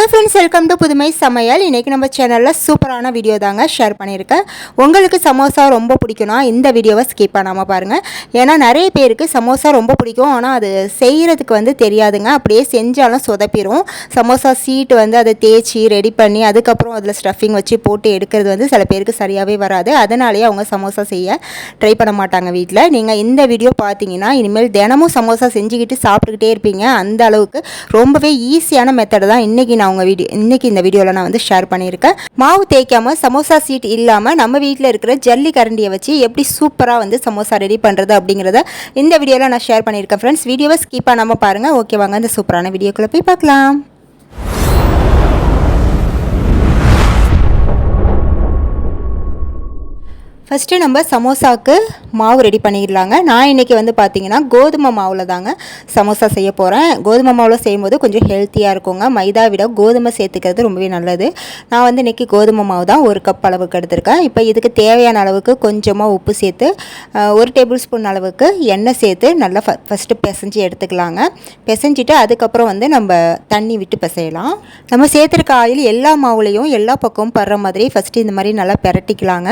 Hello friends welcome to புதுமை சமையல் இன்றைக்கி நம்ம சேனலில் சூப்பரான வீடியோ தாங்க ஷேர் பண்ணியிருக்கேன். உங்களுக்கு சமோசா ரொம்ப பிடிக்கும்னா இந்த வீடியோவை ஸ்கிப் பண்ணாமல் பாருங்கள் ஏன்னா நிறைய பேருக்கு சமோசா ரொம்ப பிடிக்கும். ஆனால் அது செய்கிறதுக்கு வந்து தெரியாதுங்க. அப்படியே செஞ்சாலும் சொதப்பிடும் சமோசா சீட்டு வந்து அதை தேய்ச்சி ரெடி பண்ணி அதுக்கப்புறம் அதில் ஸ்டஃபிங் வச்சு போட்டு எடுக்கிறது வந்து சில பேருக்கு சரியாகவே வராது. அதனாலேயே அவங்க சமோசா செய்ய ட்ரை பண்ண மாட்டாங்க வீட்டில் நீங்கள் இந்த வீடியோ பார்த்தீங்கன்னா இனிமேல் தினமும் சமோசா செஞ்சுக்கிட்டு சாப்பிட்டுக்கிட்டே இருப்பீங்க. அந்த அளவுக்கு ரொம்பவே ஈஸியான மெத்தடு தான் இன்றைக்கி நான் உங்கள் வீடியோ இன்றைக்கி இந்த வீடியோவில் நான் வந்து ஷேர் பண்ணியிருக்கேன். மாவு தேய்க்காமல் சமோசா சீட் இல்லாமல் நம்ம வீட்டில் இருக்கிற ஜல்லி கரண்டியை வச்சு எப்படி சூப்பராக வந்து சமோசா ரெடி பண்ணுறது அப்படிங்கிறத இந்த வீடியோவில் நான் ஷேர் பண்ணியிருக்கேன். ஃப்ரெண்ட்ஸ் வீடியோவை ஸ்கிப் பண்ணாமல் பாருங்கள் ஓகே வாங்க இந்த சூப்பரான வீடியோக்குள்ளே போய் பார்க்கலாம். ஃபஸ்ட்டு நம்ம சமோசாவுக்கு மாவு ரெடி பண்ணிடலாங்க. நான் இன்றைக்கி வந்து பார்த்திங்கன்னா கோதுமை மாவில் தாங்க சமோசா செய்ய போகிறேன் கோதுமை மாவில் செய்யும்போது கொஞ்சம் ஹெல்த்தியாக இருக்குங்க. மைதா விட கோதுமை சேர்த்துக்கிறது ரொம்பவே நல்லது. நான் வந்து இன்றைக்கி கோதுமை மாவு தான் ஒரு கப் அளவுக்கு எடுத்திருக்கேன். இப்போ இதுக்கு தேவையான அளவுக்கு கொஞ்சமாக உப்பு சேர்த்து ஒரு டேபிள் ஸ்பூன் அளவுக்கு எண்ணெய் சேர்த்து நல்லா ஃப ஃபஸ்ட்டு பிசைஞ்சு எடுத்துக்கலாங்க. பிசைஞ்சிட்டு அதுக்கப்புறம் வந்து நம்ம தண்ணி விட்டு பிசையலாம். நம்ம சேர்த்துருக்க ஆயில் எல்லா மாவுலேயும் எல்லா பக்கமும் படுற மாதிரி ஃபஸ்ட்டு இந்த மாதிரி நல்லா பிரட்டிக்கலாங்க.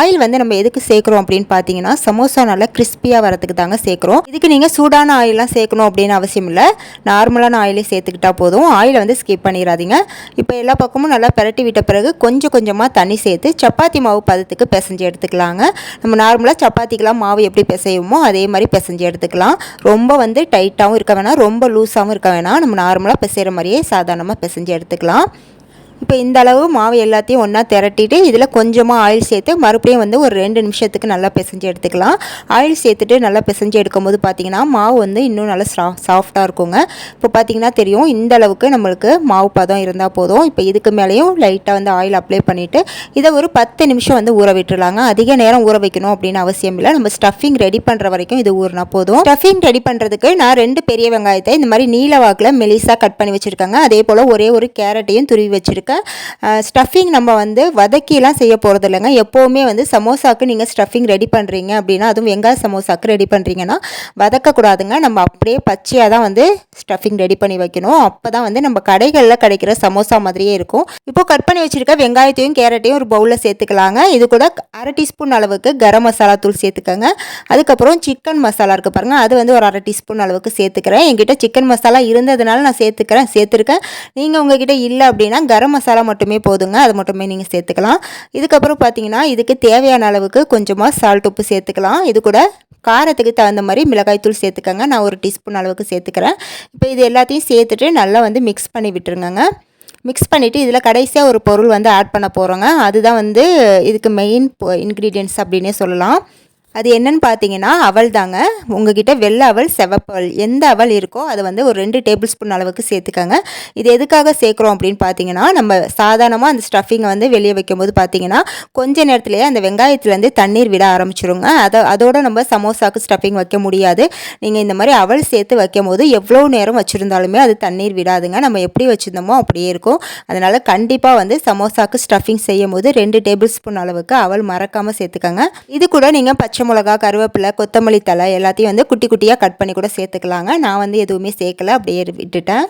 ஆயில் வந்து நம்ம எதுக்கு சேர்க்குறோம் அப்படின்னு பார்த்தீங்கன்னா சமோசா நல்லா கிறிஸ்பியாக வரதுக்கு தாங்க சேர்க்குறோம். இதுக்கு நீங்கள் சூடான ஆயிலெலாம் சேர்க்கணும் அப்படின்னு அவசியம் இல்லை. நார்மலான ஆயிலே சேர்த்துக்கிட்டா போதும். ஆயிலை வந்து ஸ்கிப் பண்ணிடாதீங்க இப்போ எல்லா பக்கமும் நல்லா பிரட்டி விட்ட பிறகு கொஞ்சம் கொஞ்சமாக தண்ணி சேர்த்து சப்பாத்தி மாவு பதத்துக்கு பிசைஞ்சு எடுத்துக்கலாங்க. நம்ம நார்மலாக சப்பாத்திக்கெலாம் மாவு எப்படி பிசையுமோ அதே மாதிரி பிசைஞ்சு எடுத்துக்கலாம். ரொம்ப வந்து டைட்டாகவும் இருக்க வேணாம். ரொம்ப லூஸாகவும் இருக்க வேணாம். நம்ம நார்மலாக பிசைகிற மாதிரியே சாதாரணமாக பிசைஞ்சு எடுத்துக்கலாம். இப்போ இந்த அளவு மாவு எல்லாத்தையும் ஒன்றா திரட்டிட்டு இதில் கொஞ்சமாக ஆயில் சேர்த்து மறுபடியும் வந்து ஒரு ரெண்டு நிமிஷத்துக்கு நல்லா பிசைஞ்சு எடுத்துக்கலாம். ஆயில் சேர்த்துட்டு நல்லா பிசைஞ்சு எடுக்கும்போது பார்த்தீங்கன்னா மாவு வந்து இன்னும் நல்லா சா சாஃப்டாக இருக்குங்க. இப்போ பார்த்தீங்கன்னா தெரியும் இந்த அளவுக்கு நம்மளுக்கு மாவு பதம் இருந்தால் போதும். இப்போ இதுக்கு மேலேயும் லைட்டாக வந்து ஆயில் அப்ளை பண்ணிவிட்டு இதை ஒரு பத்து நிமிஷம் வந்து ஊற விட்டுருலாங்க அதிக நேரம் ஊற வைக்கணும் அப்படின்னு அவசியம் இல்லை. நம்ம ஸ்டஃபிங் ரெடி பண்ணுற வரைக்கும் இது ஊறினா போதும். ஸ்டஃபிங் ரெடி பண்ணுறதுக்கு நான் ரெண்டு பெரிய வெங்காயத்தை இந்த மாதிரி நீல வாக்கில் மெலிசாக கட் பண்ணி வச்சுருக்காங்க. அதே போல் ஒரே ஒரு கேரட்டையும் துருவி வச்சுருக்கேன். ஸ்டஃபிங் நம்ம வந்து வதக்கிலாம் செய்ய போகிறது இல்லைங்க எப்போவுமே வந்து சமோசாக்கு நீங்கள் ஸ்டஃபிங் ரெடி பண்ணுறீங்க அப்படின்னா அதுவும் வெங்காய சமோசாக்கு ரெடி பண்ணுறீங்கன்னா வதக்கக்கூடாதுங்க. நம்ம அப்படியே பச்சையாக தான் வந்து ஸ்டஃபிங் ரெடி பண்ணி வைக்கணும். அப்போ தான் வந்து நம்ம கடைகளில் கிடைக்கிற சமோசா மாதிரியே இருக்கும். இப்போ கட் பண்ணி வச்சுருக்க வெங்காயத்தையும் கேரட்டையும் ஒரு பவுலில் சேர்த்துக்கலாங்க. இது கூட அரை டீஸ்பூன் அளவுக்கு கரம் மசாலா தூள் சேர்த்துக்கோங்க. அதுக்கப்புறம் சிக்கன் மசாலா இருக்குது பாருங்கள் அது வந்து ஒரு அரை டீஸ்பூன் அளவுக்கு சேர்த்துக்கிறேன். என்கிட்ட சிக்கன் மசாலா இருந்ததுனால நான் சேர்த்துக்கிறேன். சேர்த்துருக்கேன். நீங்கள் உங்ககிட்ட இல்லை அப்படின்னா கரம் மசாலா மட்டுமே போதுங்க. அது மட்டுமே நீங்கள் சேர்த்துக்கலாம். இதுக்கப்புறம் பார்த்தீங்கன்னா இதுக்கு தேவையான அளவுக்கு கொஞ்சமாக சால்ட் உப்பு சேர்த்துக்கலாம். இது கூட காரத்துக்கு தகுந்த மாதிரி மிளகாய் தூள் சேர்த்துக்கோங்க. நான் ஒரு டீஸ்பூன் அளவுக்கு சேர்த்துக்கிறேன். இப்போ இது எல்லாத்தையும் சேர்த்துட்டு நல்லா வந்து மிக்ஸ் பண்ணி விட்டுருங்கங்க. மிக்ஸ் பண்ணிவிட்டு இதில் கடைசியாக ஒரு பொருள் வந்து ஆட் பண்ண போகிறோங்க அதுதான் வந்து இதுக்கு மெயின் இன்க்ரீடியன்ட்ஸ் அப்படின்னே சொல்லலாம். அது என்னன்னு பார்த்தீங்கன்னா அவல் தாங்க உங்ககிட்ட வெள்ளை அவல் செவப்பு எந்த அவல் இருக்கோ அதை வந்து ஒரு ரெண்டு டேபிள் ஸ்பூன் அளவுக்கு சேர்த்துக்கோங்க. இது எதுக்காக சேர்க்குறோம் அப்படின்னு பார்த்தீங்கன்னா நம்ம சாதாரணமாக அந்த ஸ்டஃபிங்கை வந்து வெளியே வைக்கும்போது பார்த்தீங்கன்னா கொஞ்ச நேரத்துலேயே அந்த வெங்காயத்துலேருந்து தண்ணீர் விட ஆரம்பிச்சிருங்க. அதை அதோட நம்ம சமோசாக்கு ஸ்டஃபிங் வைக்க முடியாது. நீங்கள் இந்த மாதிரி அவல் சேர்த்து வைக்கும் போது எவ்வளோ நேரம் வச்சுருந்தாலுமே அது தண்ணீர் விடாதுங்க. நம்ம எப்படி வச்சுருந்தோமோ அப்படியே இருக்கும். அதனால் கண்டிப்பாக வந்து சமோசாக்கு ஸ்டஃபிங் செய்யும் போது ரெண்டு டேபிள் ஸ்பூன் அளவுக்கு அவல் மறக்காமல் சேர்த்துக்கோங்க. இது கூட நீங்கள் பச்சை மிளகா கருவேப்பிலை கொத்தமல்லி தழை எல்லாத்தையும் வந்து குட்டி குட்டியாக கட் பண்ணி கூட சேர்த்துக்கலாங்க. நான் வந்து எதுவுமே சேர்க்கல அப்படியே விட்டுட்டேன்.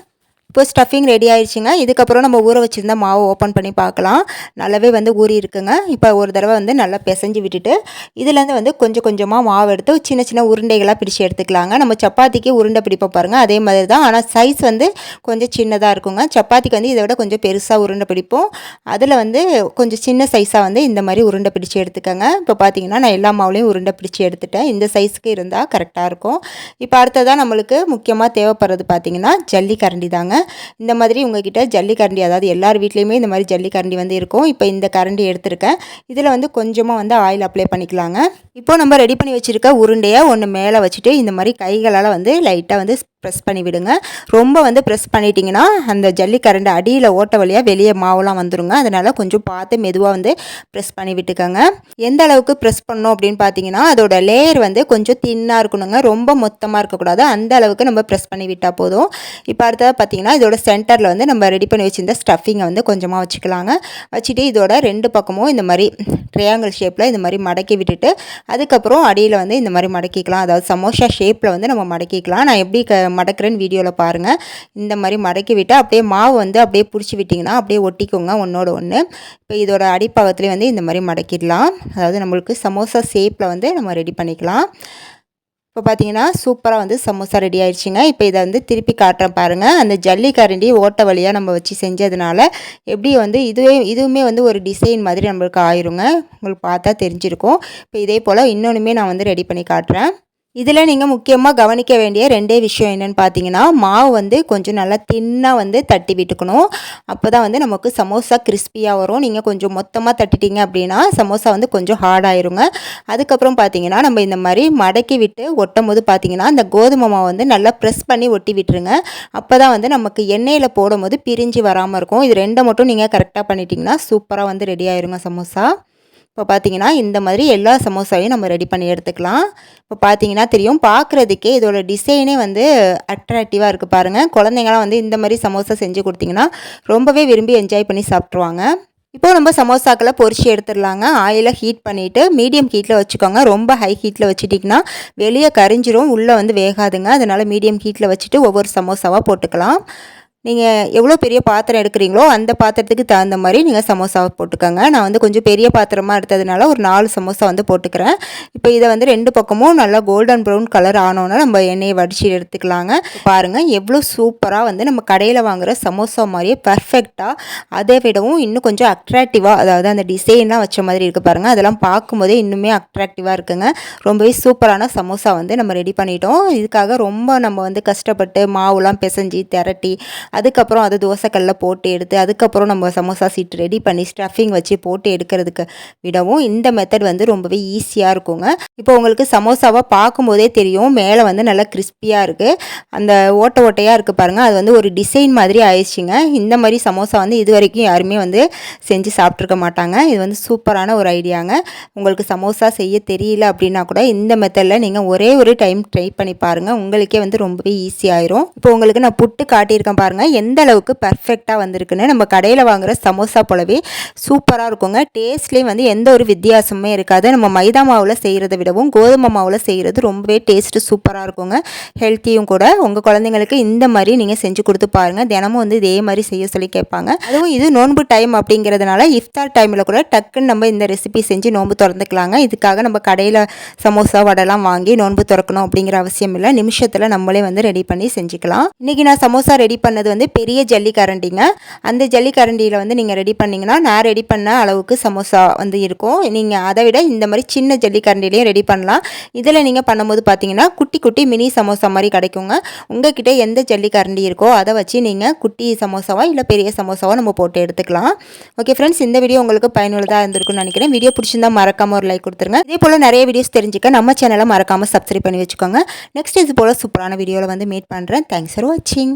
இப்போ ஸ்டஃபிங் ரெடி ஆயிடுச்சுங்க இதுக்கப்புறம் நம்ம ஊற வச்சுருந்த மாவை ஓப்பன் பண்ணி பார்க்கலாம். நல்லாவே வந்து ஊறி இருக்குங்க. இப்போ ஒரு தடவை வந்து நல்லா பிசைஞ்சு விட்டுட்டு இதுலேருந்து வந்து கொஞ்சம் கொஞ்சமாக மாவு எடுத்து சின்ன சின்ன உருண்டைகளாக பிடிச்சி எடுத்துக்கலாங்க. நம்ம சப்பாத்திக்கு உருண்டை பிடிப்போம் பாருங்கள் அதே மாதிரி தான். ஆனால் சைஸ் வந்து கொஞ்சம் சின்னதாக இருக்குங்க. சப்பாத்திக்கு வந்து இதை விட கொஞ்சம் பெருசாக உருண்டை பிடிப்போம். அதில் வந்து கொஞ்சம் சின்ன சைஸாக வந்து இந்த மாதிரி உருண்டை பிடிச்சு எடுத்துக்கோங்க. இப்போ பார்த்தீங்கன்னா நான் எல்லா மாவுலையும் உருண்டை பிடிச்சு எடுத்துட்டேன். இந்த சைஸ்க்கு இருந்தால் கரெக்டாக இருக்கும். இப்போ அடுத்ததாக நம்மளுக்கு முக்கியமாக தேவைப்படுறது பார்த்தீங்கன்னா ஜல்லி கரண்டி தாங்க. இந்த மாதிரி உங்ககிட்ட ஜல்லிக்கரண்டி அதாவது எல்லார் வீட்லேயுமே இந்த மாதிரி ஜல்லிக்கரண்டி வந்து இருக்கும். இப்போ இந்த கரண்டி எடுத்திருக்கேன். இதில் வந்து கொஞ்சமாக வந்து ஆயில் அப்ளை பண்ணிக்கலாங்க. இப்போ நம்ம ரெடி பண்ணி வச்சுருக்க உருண்டையை ஒன்று மேலே வச்சுட்டு இந்த மாதிரி கைகளால் வந்து லைட்டாக வந்து ப்ரெஸ் பண்ணி விடுங்க. ரொம்ப வந்து ப்ரெஸ் பண்ணிட்டீங்கன்னா அந்த ஜல்லிக்கரண்டு அடியில் ஓட்ட வழியாக வெளியே மாவுலாம் வந்துடுங்க அதனால் கொஞ்சம் பார்த்து மெதுவாக வந்து ப்ரெஸ் பண்ணி விட்டுக்கோங்க. எந்த அளவுக்கு ப்ரெஸ் பண்ணோம் அப்படின்னு பார்த்தீங்கன்னா அதோட லேயர் வந்து கொஞ்சம் தின்னாக இருக்கணுங்க. ரொம்ப மொத்தமாக இருக்கக்கூடாது. அந்த அளவுக்கு நம்ம ப்ரெஸ் பண்ணி விட்டால் போதும். இப்போ அடுத்தது பார்த்தீங்கன்னா இதோட சென்டரில் வந்து நம்ம ரெடி பண்ணி வச்சுருந்த ஸ்டஃபிங்கை வந்து கொஞ்சமாக வச்சுக்கலாங்க. வச்சுட்டு இதோட ரெண்டு பக்கமும் இந்த மாதிரி ட்ரையாங்கிள் ஷேப்பில் இந்த மாதிரி மடக்கி விட்டுட்டு அதுக்கப்புறம் அடியில் வந்து இந்த மாதிரி மடக்கிக்கலாம். அதாவது சமோசா ஷேப்பில் வந்து நம்ம மடக்கிக்கலாம். நான் எப்படி க மடக்கிறேன்னு வீடியோவில் பாருங்கள் இந்த மாதிரி மடக்கி விட்டு அப்படியே மாவு வந்து அப்படியே பிடிச்சி விட்டிங்கன்னா அப்படியே ஒட்டிக்கோங்க ஒன்றோட ஒன்று இப்போ இதோட அடிப்பாகத்துலேயே வந்து இந்த மாதிரி மடக்கிடலாம். அதாவது நம்மளுக்கு சமோசா ஷேப்பில் வந்து நம்ம ரெடி பண்ணிக்கலாம். இப்போ பார்த்தீங்கன்னா சூப்பராக வந்து சமோசா ரெடி ஆயிடுச்சுங்க. இப்போ இதை வந்து திருப்பி காட்டுறேன் பாருங்கள் அந்த ஜல்லி கரண்டி ஓட்ட வழியாக நம்ம வச்சு செஞ்சதுனால எப்படி வந்து இதுவே இதுவுமே வந்து ஒரு டிசைன் மாதிரி நம்மளுக்கு ஆயிருங்க. உங்களுக்கு பார்த்தா தெரிஞ்சிருக்கும். இப்போ இதே போல் இன்னொன்றுமே நான் வந்து ரெடி பண்ணி காட்டுறேன். இதில் நீங்கள் முக்கியமாக கவனிக்க வேண்டிய ரெண்டே விஷயம் என்னென்னு பார்த்தீங்கன்னா மாவு வந்து கொஞ்சம் நல்லா தின்னாக வந்து தட்டி விட்டுக்கணும். அப்போ தான் வந்து நமக்கு சமோசா கிறிஸ்பியாக வரும். நீங்கள் கொஞ்சம் மொத்தமாக தட்டிட்டீங்க அப்படின்னா சமோசா வந்து கொஞ்சம் ஹார்டாயிருங்க அதுக்கப்புறம் பார்த்தீங்கன்னா நம்ம இந்த மாதிரி மடக்கி விட்டு ஒட்டும் போது பார்த்தீங்கன்னா அந்த கோதுமை மாவு வந்து நல்லா ப்ரெஸ் பண்ணி ஒட்டி விட்டுருங்க. அப்போ தான் வந்து நமக்கு எண்ணெயில் போடும்போது பிரிஞ்சு வராமல் இருக்கும். இது ரெண்டை மட்டும் நீங்கள் கரெக்டாக பண்ணிட்டீங்கன்னா சூப்பராக வந்து ரெடி ஆயிருங்க சமோசா. இப்போ பார்த்தீங்கன்னா இந்த மாதிரி எல்லா சமோசாவையும் நம்ம ரெடி பண்ணி எடுத்துக்கலாம். இப்போ பார்த்தீங்கன்னா தெரியும் பார்க்குறதுக்கே இதோட டிசைனே வந்து அட்ராக்டிவாக இருக்குது பாருங்கள் குழந்தைங்களாம் வந்து இந்த மாதிரி சமோசா செஞ்சு கொடுத்தீங்கன்னா ரொம்பவே விரும்பி என்ஜாய் பண்ணி சாப்பிட்ருவாங்க இப்போ நம்ம சமோசாக்களை பொறிச்சு எடுத்துடலாங்க. ஆயிலை ஹீட் பண்ணிவிட்டு மீடியம் ஹீட்டில் வச்சுக்கோங்க. ரொம்ப ஹை ஹீட்டில் வச்சுட்டிங்கன்னா வெளியே கரிஞ்சிரும் உள்ளே வந்து வேகாதுங்க. அதனால் மீடியம் ஹீட்டில் வச்சுட்டு ஒவ்வொரு சமோசாவாக போட்டுக்கலாம். நீங்கள் எவ்வளோ பெரிய பாத்திரம் எடுக்கிறீங்களோ அந்த பாத்திரத்துக்கு தகுந்த மாதிரி நீங்கள் சமோசாவை போட்டுக்கோங்க. நான் வந்து கொஞ்சம் பெரிய பாத்திரமாக எடுத்ததுனால ஒரு நாலு சமோசா வந்து போட்டுக்கிறேன். இப்போ இதை வந்து ரெண்டு பக்கமும் நல்லா கோல்டன் ப்ரௌன் கலர் ஆனோன்னா நம்ம எண்ணெயை வடிச்சு எடுத்துக்கலாங்க. பாருங்கள் எவ்வளோ சூப்பராக வந்து நம்ம கடையில் வாங்குகிற சமோசா மாதிரியே பர்ஃபெக்டாக அதை விடவும் இன்னும் கொஞ்சம் அட்ராக்டிவாக அதாவது அந்த டிசைன்லாம் வச்ச மாதிரி இருக்குது பாருங்கள் அதெல்லாம் பார்க்கும்போதே இன்னுமே அட்ராக்டிவாக இருக்குங்க. ரொம்பவே சூப்பரான சமோசா வந்து நம்ம ரெடி பண்ணிட்டோம். இதுக்காக ரொம்ப நம்ம வந்து கஷ்டப்பட்டு மாவுலாம் பிசைஞ்சு திரட்டி அதுக்கப்புறம் அது தோசைக்கல்ல போட்டு எடுத்து அதுக்கப்புறம் நம்ம சமோசா சீட் ரெடி பண்ணி ஸ்டஃபிங் வச்சு போட்டு எடுக்கிறதுக்கு விடவும் இந்த மெத்தட் வந்து ரொம்பவே ஈஸியாக இருக்குங்க. இப்போ உங்களுக்கு சமோசாவை பார்க்கும்போதே தெரியும் மேலே வந்து நல்லா கிறிஸ்பியாக இருக்குது அந்த ஓட்டை ஓட்டையாக இருக்குது பாருங்கள் அது வந்து ஒரு டிசைன் மாதிரி ஆயிடுச்சுங்க. இந்த மாதிரி சமோசா வந்து இது வரைக்கும் யாருமே வந்து செஞ்சு சாப்பிட்ருக்க மாட்டாங்க. இது வந்து சூப்பரான ஒரு ஐடியாங்க. உங்களுக்கு சமோசா செய்ய தெரியல அப்படின்னா கூட இந்த மெத்தடில் நீங்கள் ஒரே ஒரு டைம் ட்ரை பண்ணி பாருங்கள் உங்களுக்கே வந்து ரொம்பவே ஈஸியாயிரும் இப்போ உங்களுக்கு நான் புட்டு காட்டியிருக்கேன் பாருங்கள் பாருங்கள் எந்த அளவுக்கு பர்ஃபெக்டாக வந்திருக்குன்னு நம்ம கடையில் வாங்குகிற சமோசா போலவே சூப்பராக இருக்குங்க. டேஸ்ட்லேயும் வந்து எந்த ஒரு வித்தியாசமே இருக்காது. நம்ம மைதா மாவில் செய்கிறத விடவும் கோதுமை மாவில் செய்கிறது ரொம்பவே டேஸ்ட்டு சூப்பராக இருக்குங்க. ஹெல்த்தியும் கூட. உங்கள் குழந்தைங்களுக்கு இந்த மாதிரி நீங்கள் செஞ்சு கொடுத்து பாருங்கள் தினமும் வந்து இதே மாதிரி செய்ய சொல்லி கேட்பாங்க. அதுவும் இது நோன்பு டைம் அப்படிங்கிறதுனால இஃப்தார் டைமில் கூட டக்குன்னு நம்ம இந்த ரெசிபி செஞ்சு நோன்பு திறந்துக்கலாங்க. இதுக்காக நம்ம கடையில் சமோசா வடைலாம் வாங்கி நோன்பு திறக்கணும் அப்படிங்கிற அவசியம் இல்லை. நிமிஷத்தில் நம்மளே வந்து ரெடி பண்ணி செஞ்சுக்கலாம். இன்றைக்கி நான் சமோசா ரெடி பண்ணது வந்து பெரிய ஜல்லிக்கரண்டிங்க. அந்த ஜல்லிக்கரண்டியில் வந்து நீங்கள் ரெடி பண்ணிங்கன்னா நான் ரெடி பண்ண அளவுக்கு சமோசா வந்து இருக்கும். நீங்கள் அதை விட இந்த மாதிரி சின்ன ஜல்லி கரண்டிலையும் ரெடி பண்ணலாம். இதில் நீங்கள் பண்ணும்போது பார்த்தீங்கன்னா குட்டி குட்டி மினி சமோசா மாதிரி கிடைக்குங்க. உங்ககிட்ட எந்த ஜல்லிக்கரண்டி இருக்கோ அதை வச்சு நீங்கள் குட்டி சமோசாவோ இல்லை பெரிய சமோசாவோ நம்ம போட்டு எடுத்துக்கலாம். ஓகே ஃப்ரெண்ட்ஸ் இந்த வீடியோ உங்களுக்கு பயனுள்ளதாக இருந்திருக்கும்னு நினைக்கிறேன். வீடியோ பிடிச்சிருந்தா மறக்காமல் ஒரு லைக் கொடுத்துருங்க. இதே போல் நிறைய வீடியோஸ் தெரிஞ்சுக்க நம்ம சேனலை மறக்காமல் சப்ஸ்கிரைப் பண்ணி வச்சுக்கோங்க. நெக்ஸ்ட் இது போல் சூப்பரான வீடியோவில் வந்து மீட் பண்ணுறேன் தேங்க்ஸ் ஃபார் வாட்சிங்